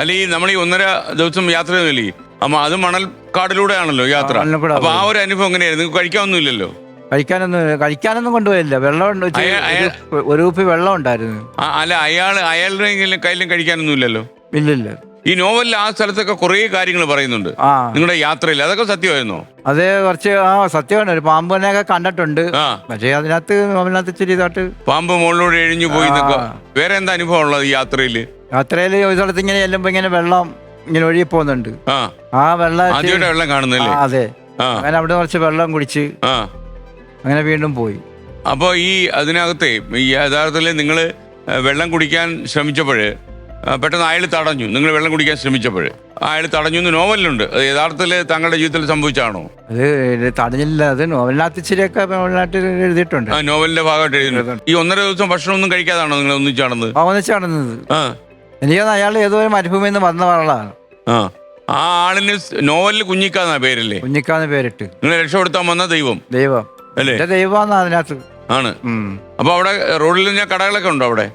അല്ല ഈ നമ്മൾ ഈ ഒന്നര ദിവസം യാത്ര ചെയ്യുന്നില്ലേ അമ്മ അത് മണൽക്കാടിലൂടെയാണല്ലോ യാത്ര. മണൽക്കാട് അപ്പൊ ആ ഒരു അനുഭവം എങ്ങനെയായിരുന്നു? നിങ്ങൾക്ക് കഴിക്കാനൊന്നുമില്ലല്ലോ? കഴിക്കാനൊന്നും കഴിക്കാനൊന്നും കൊണ്ടുപോയില്ല. വെള്ളം ഉണ്ട് ഇച്ചിരി അയ- അയ- ഒരു- ഒരു കുപ്പി വെള്ളം ഉണ്ടായിരുന്നു. ആ, അല്ല അയാൾ അയാളുടെ കയ്യിലും കഴിക്കാനൊന്നും ഇല്ലല്ലോ ഇല്ലില്ല. ഈ നോവലിൽ ആ സ്ഥലത്തൊക്കെ കുറേ കാര്യങ്ങൾ പറയുന്നുണ്ട്. ആ. നിങ്ങളുടെ യാത്രയിൽ അതൊക്കെ സത്യമായിരുന്നോ? അത് കുറച്ച് ആ സത്യമാണ്. ഒരു പാമ്പിനെയൊക്കെ കണ്ടിട്ടുണ്ട്. ആ. പക്ഷേ അതിനകത്ത് അതിനകത്ത് ഇച്ചിരി ഇതായിട്ട് പാമ്പ് മുകളിലൂടെ എഴിഞ്ഞു പോയി എന്നൊക്കെ. ആ. വേറെ എന്താ അനുഭവം ഉള്ളത് ഈ യാത്രയിൽ ഒരു സ്ഥലത്ത് ഇങ്ങനെ ചെല്ലുമ്പോ ഇങ്ങനെ വെള്ളം ഇങ്ങനെ ഒഴുകി പോകുന്നുണ്ട്. ആ. ആ വെള്ളം ആദ്യമായിട്ട് വെള്ളം കാണുന്നല്ലേ അതെ. ആ. അങ്ങനെ അവിടെ കുറച്ച് വെള്ളം കുടിച്ച് ആ. അങ്ങനെ വീണ്ടും പോയി. അപ്പൊ ഈ അതിനകത്തെ ഈ യഥാർത്ഥത്തിൽ നിങ്ങൾ വെള്ളം കുടിക്കാൻ ശ്രമിച്ചപ്പോൾ പെട്ടെന്ന് അയാൾ തടഞ്ഞു. നിങ്ങൾ വെള്ളം കുടിക്കാൻ ശ്രമിച്ചപ്പോൾ അയാൾ തടഞ്ഞു എന്ന് നോവലിലുണ്ട്. അത് യഥാർത്ഥത്തിൽ താങ്കളുടെ ജീവിതത്തിൽ സംഭവിച്ചാണോ അത് തടഞ്ഞില്ല. അത് നോവലിനകത്ത് ഇച്ചിരിയൊക്കെ നോവലിനകത്ത് എഴുതിയിട്ടുണ്ട്. ആ നോവലിന്റെ ഭാഗമായിട്ട് എഴുതുന്നുണ്ട് ഈ ഒന്നര ദിവസം ഭക്ഷണം ഒന്നും കഴിക്കാതാണോ നിങ്ങൾ ഒന്നിച്ചാണെന്ന് ആ ഒന്നിച്ച് നടന്നത്. ആ. എനിക്ക് തോന്നുന്നു അയാൾ ഏതോ ഒരു മരുഭൂമിയിൽ നിന്ന് വന്ന ആളാണ്. ആ. ആ ആളിന് നോവലിൽ കുഞ്ഞിക്കാന്ന പേരല്ലേ? കുഞ്ഞിക്കാന്ന് പേരിട്ട്. നിങ്ങൾ രക്ഷപ്പെടുത്താൻ വന്ന ദൈവം. ദൈവം. അല്ലേ? എന്റെ ദൈവമാണ് അതിനകത്ത്. ആണ്. ഉം. അപ്പൊ അവിടെ റോഡിൽ ഞാൻ കടകളൊക്കെ ഉണ്ടോ അവിടെ?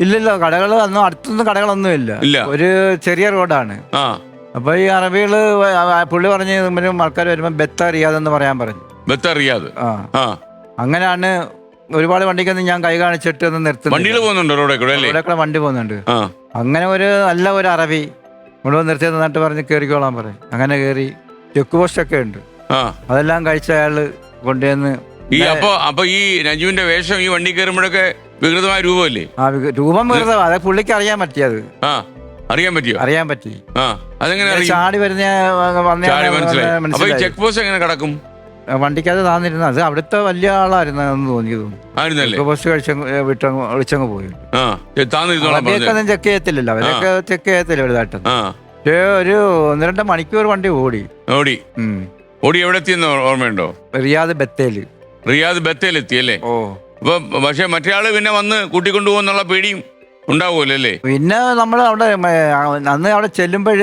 ഇല്ലില്ല കടകൾ ഒന്നും അടുത്തൊന്നും കടകളൊന്നും ഇല്ല. ഇല്ല. ഒരു ചെറിയ റോഡാണ്. ആ. അപ്പൊ ഈ അറബികൾ വ- ആ പുള്ളി പറഞ്ഞ് ആൾക്കാർ വരുമ്പോ ബെത്ത അറിയാതെന്ന് പറയാൻ പറഞ്ഞു. ബത്തറിയാതെ ആ. ആ. അങ്ങനെയാണ് ഒരുപാട് വണ്ടിക്കൊന്നും ഞാൻ കൈ കാണിച്ചിട്ട് ഒന്ന് വണ്ടികൾ നിർത്തുന്നത് പോകുന്നുണ്ടോ റോഡിൽ കൂടെ അല്ലേ? വണ്ടി പോകുന്നുണ്ട്. ആ. അങ്ങനെ ഒരു നല്ല ഒരു അറബി ഇവിടെ നിർത്തി നന്നായിട്ട് പറഞ്ഞ് കയറിക്കോളാൻ പറയും. അങ്ങനെ കയറി ചെക്ക് പോസ്റ്റ് ഒക്കെ ഉണ്ട്. ആ. അതെല്ലാം കഴിച്ച അയാൾ കൊണ്ടുവന്ന് ഈ അപ്പൊ അപ്പൊ ഈ നജുവിന്റെ വേഷം ഈ വണ്ടി കയറുമ്പോഴൊക്കെ വികൃതമായ രൂപമല്ലേ? ആ വിക- രൂപം വെറുതെ അത് പുള്ളിക്ക് അറിയാൻ പറ്റിയത് ആ അറിയാൻ പറ്റിയോ? അറിയാൻ പറ്റി. ആ അതെങ്ങനെ അറിയും? ചാടി വരുന്ന വന്ന ചാടി മനസ്സിലായി. അപ്പൊ ഈ ചെക്ക് പോസ്റ്റ് എങ്ങനെ കടക്കും? വണ്ടിക്കകത്ത് താന്നിരുന്ന അത് അവിടുത്തെ വലിയ ആളായിരുന്നു എന്ന് തോന്നിയത് ആയിരുന്നല്ലേ? പോസ്റ്റ് കഴിച്ചങ്ങ് വിട്ടങ്ങ് വിളിച്ചങ്ങ് പോയി. ആ താന്നിരുന്നോളാം അറബിയൊക്കെ ചെക്ക് ചെയ്യത്തില്ലല്ലോ. അവരൊക്കെ ചെക്ക് ചെയ്യത്തില്ല വലുതായിട്ട് ആ. പക്ഷേ ഒരു ഒന്ന് രണ്ട് മണിക്കൂർ വണ്ടി ഓടി. ഓടി. ഉം. ഓടി എവിടെ എത്തിയെന്ന് ഓർമ്മയുണ്ടോ? റിയാദ് ബത്തേൽ. റിയാദ് ബത്തേൽ എത്തി അല്ലേ? ഓ. അപ്പൊ പക്ഷെ മറ്റേ ആൾ പിന്നെ വന്ന് കൂട്ടിക്കൊണ്ടുപോകുന്നുള്ള പേടിയും ഉണ്ടാവുമല്ലേ അല്ലേ? പിന്നെ നമ്മൾ അവിടെ മ, അന്ന് അവിടെ ചെല്ലുമ്പോൾ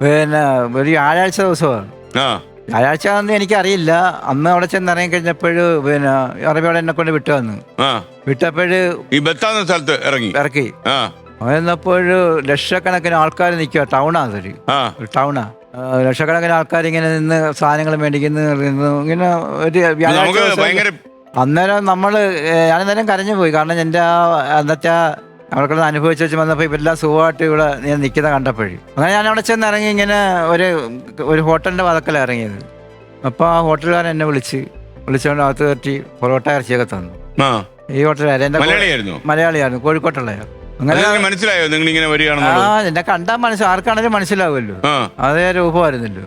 പിന്നെ ഒരു വ്യാഴാഴ്ച ദിവസമാണ്. ആ. വ്യാഴാഴ്ച ആണെന്ന് എനിക്കറിയില്ല. അന്ന് അവിടെ ചെന്ന് ഇറങ്ങി കഴിഞ്ഞപ്പോഴ് പിന്നെ അറബിയോടെ എന്നെ കൊണ്ട് വിട്ടു വന്ന്. ആ. വിട്ടപ്പോൾ ഈ ബത്താന്ന സ്ഥലത്ത് ഇറങ്ങി? ഇറക്കി. ആ. അപ്പോൾ ലക്ഷക്കണക്കിന് ആൾക്കാർ നിൽക്കുക ടൗണാ അതൊരു. ആ. ടൗണാ. ആ, ലക്ഷക്കണക്കിന് ആൾക്കാർ ഇങ്ങനെ നിന്ന് സാധനങ്ങൾ മേടിക്കുന്നു നിന്ന് ഇങ്ങനെ ഒരു വ്യാഴാഴ്ച നമുക്ക് ദിവസം ഭയങ്കര അന്നേരം നമ്മൾ ഞാനന്നേരം കരഞ്ഞു പോയി. കാരണം എന്റെ ആ അന്നത്തെ അവർക്കുള്ള അനുഭവിച്ച് വെച്ച് വന്നപ്പോൾ ഇവരെല്ലാം സുഖമായിട്ട് ഇവിടെ ഞാൻ നിൽക്കുന്ന കണ്ടപ്പോഴേ. അങ്ങനെ ഞാൻ അവിടെ ചെന്ന് ഇറങ്ങി ഇങ്ങനെ ഒരു ഒരു ഹോട്ടലിന്റെ വതക്കല ഇറങ്ങിയത്. അപ്പോൾ ആ ഹോട്ടലുകാരൻ എന്നെ വിളിച്ച് വിളിച്ചുകൊണ്ട് അകത്ത് കയറ്റി പൊറോട്ട ഇറച്ചിയൊക്കെ തന്നു. ഈ ഹോട്ടലുകാരൻ എന്റെ മലയാളിയായിരുന്നു? കോഴിക്കോട്ടുള്ള കോഴിക്കോട്ടുള്ളയായിരുന്നു അങ്ങനെ മനസ്സിലായോ? നിങ്ങൾ ഇങ്ങനെ ആ എന്നെ കണ്ടാൽ മനസ്സിൽ ആർക്കാണെങ്കിലും മനസ്സിലാവുമല്ലോ. അതേ രൂപമായിരുന്നല്ലോ.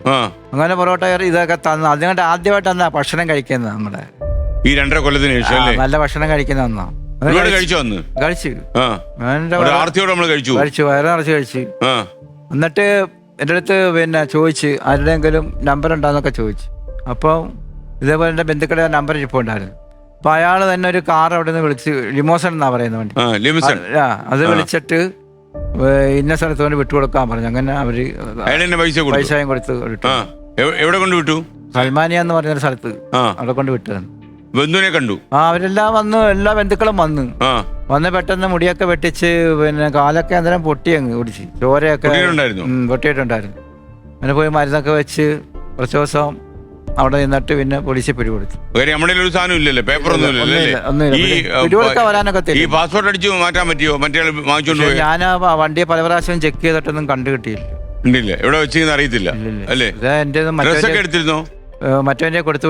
അങ്ങനെ പൊറോട്ട കയറി ഇതൊക്കെ തന്നു അതുകൊണ്ട് ആദ്യമായിട്ട് അന്നാ ഭക്ഷണം കഴിക്കുന്നത് നമ്മുടെ ഈ രണ്ടര കൊല്ലത്തിന് ശേഷം നല്ല ഭക്ഷണം കഴിക്കുന്ന അത് ഒരുപാട് കഴിച്ചു വന്ന് കഴിച്ചു. ആർത്തിയോടെ നമ്മൾ കഴിച്ചു കഴിച്ചു വയറ് നിറച്ച് കഴിച്ചു എന്നിട്ട് എന്റെ അടുത്ത് പിന്നെ ചോദിച്ച് ആരുടെയെങ്കിലും നമ്പർ ഉണ്ടോന്നൊക്കെ ചോദിച്ചു. അപ്പോൾ ഇതേപോലെ എന്റെ ബന്ധുക്കളുടെ നമ്പർ ഇപ്പോൾ ഉണ്ടായിരുന്നു അപ്പൊ അയാൾ തന്നെ ഒരു കാർ അവിടെ നിന്ന് വിളിച്ച് ലിമോസൺ എന്നാ പറയുന്ന വണ്ടി. ആ അത് വിളിച്ചിട്ട് ഇന്ന സ്ഥലത്ത് കൊണ്ട് വിട്ടുകൊടുക്കാൻ പറഞ്ഞു. അങ്ങനെ അവർ പൈസയും കൊടുത്ത് വിട്ടു. എവിടെ കൊണ്ട് വിട്ടു? സൽമാനിയ എന്ന് പറഞ്ഞൊരു സ്ഥലത്ത്. അവിടെ കൊണ്ട് വിട്ടു തന്നു ബന്ധുവിനെ കണ്ടു. ആ അവരെല്ലാം വന്നു. എല്ലാ ബന്ധുക്കളും വന്നു. ആ. വന്ന് പെട്ടെന്ന് മുടിയൊക്കെ വെട്ടിച്ച് പിന്നെ കാലൊക്കെ അന്നേരം പൊട്ടി അങ്ങ് കുടിച്ച്. ചോരയൊക്കെ ഉം, പൊട്ടിയിട്ടുണ്ടായിരുന്നു. അങ്ങനെ പോയി മരുന്നൊക്കെ വെച്ച് കുറച്ച് ദിവസം അവിടെ നിന്നിട്ട് പിന്നെ പോലീസിൽ പിടികൊടുത്തു. കാര്യം നമ്മുടെ കയ്യിൽ ഒരു സാധനം ഇല്ലല്ലേ പേപ്പർ ഒന്നും ഇല്ലല്ലോ ഒന്നുമില്ല, അല്ലേ? ഒന്നുമില്ല. ഈ പിടികൊടുക്കാൻ വരാനൊക്കെ ഈ തരും പാസ്പോർട്ട് അടിച്ച് മാറ്റാൻ പറ്റിയോ? മറ്റേ ആൾ വാങ്ങിച്ചോണ്ട് പോയി? ഞാൻ ആ വണ്ടിയെ പല പ്രാവശ്യം ചെക്ക് ചെയ്തിട്ടൊന്നും കണ്ടു കിട്ടിയില്ല ഉണ്ടില്ല എവിടെ വെച്ചിരിക്കുന്ന അറിയത്തില്ല ഇല്ലില്ല. അല്ലേ? ഇത് എന്റെ ഡ്രസ്സൊക്കെ എടുത്തിരുന്നോ? മറ്റവന്റെ കൊടുത്തു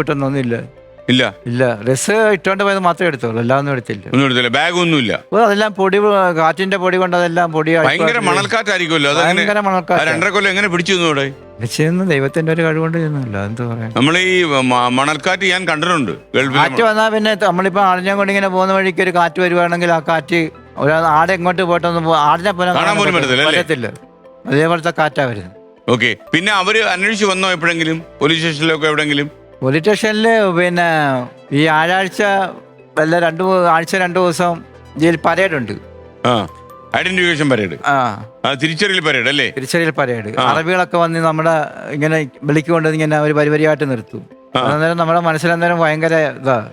ഇല്ല. ഇല്ല. ഡ്രസ് ഇട്ടോണ്ട് പോയത് മാത്രമേ എടുത്തുള്ളൂ. എല്ലാം എടുത്തില്ല. ഒന്നും എടുത്തില്ല. ബാഗ് ഒന്നുമില്ല ഓ, അതെല്ലാം പൊടി കാറ്റിന്റെ പൊടി കൊണ്ട് അതെല്ലാം പൊടി ഭയങ്കര മണൽക്കാറ്റായിരിക്കുമല്ലോ. അതങ്ങനെ ഭയങ്കര ആ മണൽക്കാറ്റ് രണ്ടര കൊല്ലം എങ്ങനെ പിടിച്ചു നിന്നു അവിടെ? ചെയ്യുന്ന ദൈവത്തിന്റെ ഒരു കഴിവുകൊണ്ട് ചെയ്യുന്നില്ല എന്ത് പറയാ നമ്മൾ ഈ മ- മണൽക്കാറ്റ് ഞാൻ കണ്ടിട്ടുണ്ട് ഗൾഫിൽ കാറ്റ് വന്നാൽ പിന്നെ നമ്മളിപ്പോ ആടിനെ കൊണ്ട് ഇങ്ങനെ പോകുന്ന വഴിക്ക് ഒരു കാറ്റ് വരുവാണെങ്കിൽ ആ കാറ്റ് ഒരു ആട് എങ്ങോട്ട് പോയിട്ടൊന്നും പോ- ആടിനെ പോലെ കാണാൻ പോലും പറ്റത്തില്ല, അല്ലേ? പറ്റത്തില്ല അതേപോലത്തെ കാറ്റാ വരുന്നത്. ഓക്കെ. പിന്നെ അവർ അന്വേഷിച്ച് വന്നോ എപ്പോഴെങ്കിലും? പോലീസ് സ്റ്റേഷനിലൊക്കെ എവിടെങ്കിലും? പോലീസ് സ്റ്റേഷനിൽ പിന്നെ ഈ ആഴാഴ്ച വല്ല രണ്ടു മൂ- ആഴ്ച രണ്ടു ദിവസം ജയിൽ പരേഡ് ഉണ്ട് ആ ഐഡന്റിഫിക്കേഷൻ പരേഡ്. ആ. ആ തിരിച്ചറിയൽ പരേഡ് അല്ലേ? തിരിച്ചറിയൽ പരേഡ്. അറബികളൊക്കെ വന്ന് നമ്മുടെ ഇങ്ങനെ വിളിക്കൊണ്ട് ഇങ്ങനെ ഒരു പരിപാടിയായിട്ട് നിർത്തും. ആ. അന്നേരം നമ്മുടെ മനസ്സിലന്നേരം ഭയങ്കര ഇതാ.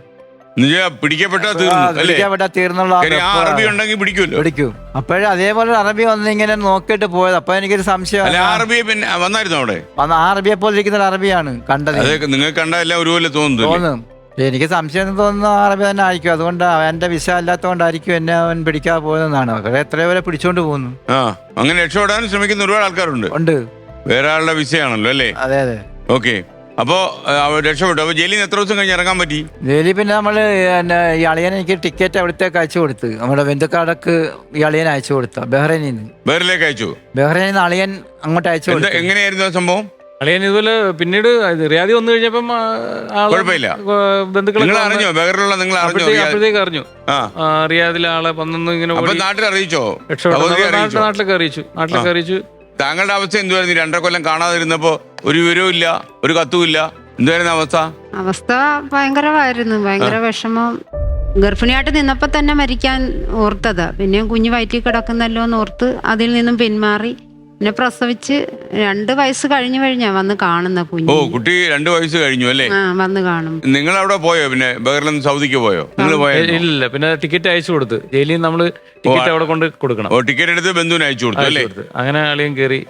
പിടിക്കപ്പെട്ടാ തീർന്നുള്ള അറബി ഉണ്ടെങ്കിൽ പിടിക്കുമല്ലോ. പിടിക്കും. അപ്പോഴും അതേപോലെ അറബി വന്ന് ഇങ്ങനെ നോക്കിയിട്ട് പോയത്. അപ്പൊ എനിക്കൊരു സംശയം അറബിയെ പിന്നെ വന്നായിരുന്നു അവിടെ? വന്ന ആ അറബിയെ പോലെ ഇരിക്കുന്ന അറബിയാണ് കണ്ടത്. നിങ്ങൾ നിങ്ങൾക്ക് കണ്ട എല്ലാം ഒരുപോലെ തോന്നുന്നു തോന്നും. എനിക്ക് സംശയം തോന്നുന്നു അറബി തന്നെ ആയിരിക്കും. അതുകൊണ്ട് അവന്റെ വിസ അല്ലാത്തതുകൊണ്ടായിരിക്കും എന്നെ അവൻ പിടിക്കാതെ പോയതെന്നാണ്. അവരെ എത്രയോ പിടിച്ചോണ്ട് പോകുന്നു. ആ അങ്ങനെ രക്ഷപ്പെടാൻ ശ്രമിക്കുന്ന ഒരുപാട് ആൾക്കാരുണ്ട്. ഉണ്ട്. വേറെ ആളുടെ വിസയാണല്ലോ അല്ലേ? അതെ അതെ. ഓക്കെ. അപ്പോ രക്ഷപ്പെട്ടു. അപ്പൊ ജയിലിൽ നിന്ന് എത്ര ദിവസം കഴിഞ്ഞ് ഇറങ്ങാൻ പറ്റി? ജയിലിൽ പിന്നെ നമ്മൾ ഇളയൻ ഈ അളിയൻ എനിക്ക് ടിക്കറ്റ് അവിടത്തേക്ക് അയച്ചു കൊടുത്തു. നമ്മുടെ ബന്ധുക്കാടക്ക് ഈ അളിയൻ അയച്ചു കൊടുത്ത ബഹ്റൈനിൽ നിന്ന് ബഹ്റൈനിലേക്ക് അയച്ചു? ബഹ്റൈനിൽ നിന്ന് അളിയൻ അങ്ങോട്ട് അയച്ചു കൊടുത്തു. എങ്ങനെയായിരുന്നു ആ സംഭവം? അളിയൻ ഇതുപോലെ പിന്നീട് റിയാദി വന്നു കഴിഞ്ഞപ്പം കുഴപ്പമില്ല. അറിഞ്ഞോ? ബഹറിലുള്ള നിങ്ങൾ അറിഞ്ഞോ അപ്പോഴത്തേക്ക് അറിഞ്ഞു. റിയാദിലെ ആളെ വന്നൊന്ന് ഇങ്ങനെ നാട്ടിൽ അറിയിച്ചോ? നാട്ടിലൊക്കെ അറിയിച്ചു. നാട്ടിലൊക്കെ അറിയിച്ചു. താങ്കളുടെ അവസ്ഥ എന്തുവായിരുന്നു? രണ്ടര കൊല്ലം കാണാതിരുന്നപ്പോ ഒരു വിവരവും ഇല്ല ഒരു കത്തുമില്ല എന്തായിരുന്നു അവസ്ഥ? അവസ്ഥ ഭയങ്കരമായിരുന്നു. ഭയങ്കര വിഷമം. ഗർഭിണിയായിട്ട് നിന്നപ്പോൾ തന്നെ മരിക്കാൻ ഓർത്തതാ. പിന്നെ കുഞ്ഞ് വയറ്റിൽ കിടക്കുന്നല്ലോ എന്ന് ഓർത്ത് അതിൽ നിന്നും പിന്മാറി. പിന്നെ പ്രസവിച്ച് രണ്ട് വയസ്സ് കഴിഞ്ഞു കഴിഞ്ഞാ വന്ന് കാണുന്ന ഓ കുഞ്ഞ് കുട്ടി രണ്ട് വയസ്സ് കഴിഞ്ഞു അല്ലേ? ആ വന്ന് കാണും. നിങ്ങൾ അവിടെ പോയോ? പിന്നെ ബഹ്റിൻ സൗദിക്ക് പോയോ? നിങ്ങൾ പോയോ? ഇല്ല പിന്നെ ടിക്കറ്റ് അയച്ചു കൊടുത്ത്. ജയിലിൽ നമ്മൾ നമ്മൾ ടിക്കറ്റ് അവിടെ കൊണ്ട് കൊടുക്കണം. ഓ ടിക്കറ്റ് എടുത്ത് ബന്ധുവിന് അയച്ചു കൊടുത്തു അല്ലേ? അങ്ങനെ ആളെയും കയറി.